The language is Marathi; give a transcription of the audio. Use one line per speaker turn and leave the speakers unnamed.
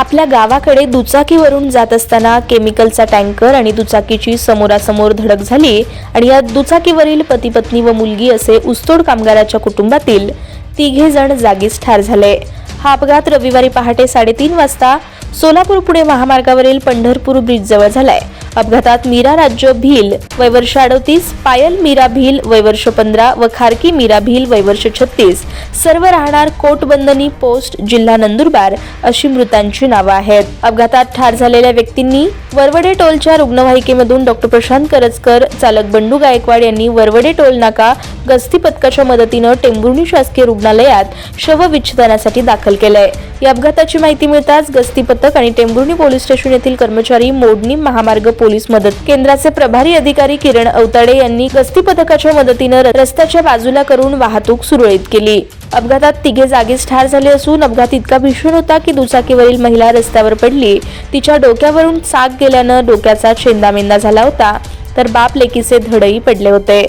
आपल्या गावाकडे दुचाकीवरून जात असताना केमिकलचा टँकर आणि दुचाकीची समोरासमोर धडक झाली आणि या दुचाकीवरील पती पत्नी व मुलगी असे उस्तोड कामगाराच्या कुटुंबातील तिघे जण जागीच ठार झाले. हा अपघात रविवारी पहाटे साडेतीन वाजता सोलापूर पुणे महामार्गावरील पंढरपूर ब्रिज जवळ झालाय. अपघातात मीरा राज्य भील वयवर्ष अडतीस पायल मीरा भील वयवर्ष पंधरा व खारकी मीरा भील वयवर्ष छत्तीस. सर्व राहणार कोटबंदनी पोस्ट जिल्हा नंदुरबार अशी मृतांची नावं आहेत. अपघातात ठार झालेल्या व्यक्तींनी वरवडे टोलच्या रुग्णवाहिकेमधून डॉक्टर प्रशांत करजकर चालक बंडू गायकवाड यांनी वरवडे टोल नाका गस्ती पथकाच्या मदतीनं टेंभुर्णी शासकीय रुग्णालयात शवविच्छेदनासाठी दाखल केलंय. या अपघाताची माहिती मिळताच गस्ती पथक आणि टेंभुर्णी पोलीस स्टेशन येथील कर्मचारी मोडणी महामार्ग पोलीस मदत केंद्राचे प्रभारी अधिकारी किरण अवताडे यांनी गस्ती पथकाच्या मदतीनं रस्त्याच्या बाजूला करून वाहतूक सुरळीत केली. अपघातात तिघे जागीच ठार झाले असून अपघात इतका भीषण होता की दुचाकीवरील महिला रस्त्यावर पडली. तिच्या डोक्यावरून चाक गेल्यानं डोक्याचा चेंदामेंदा झाला होता तर बाप लेकीचे धडही पडले होते.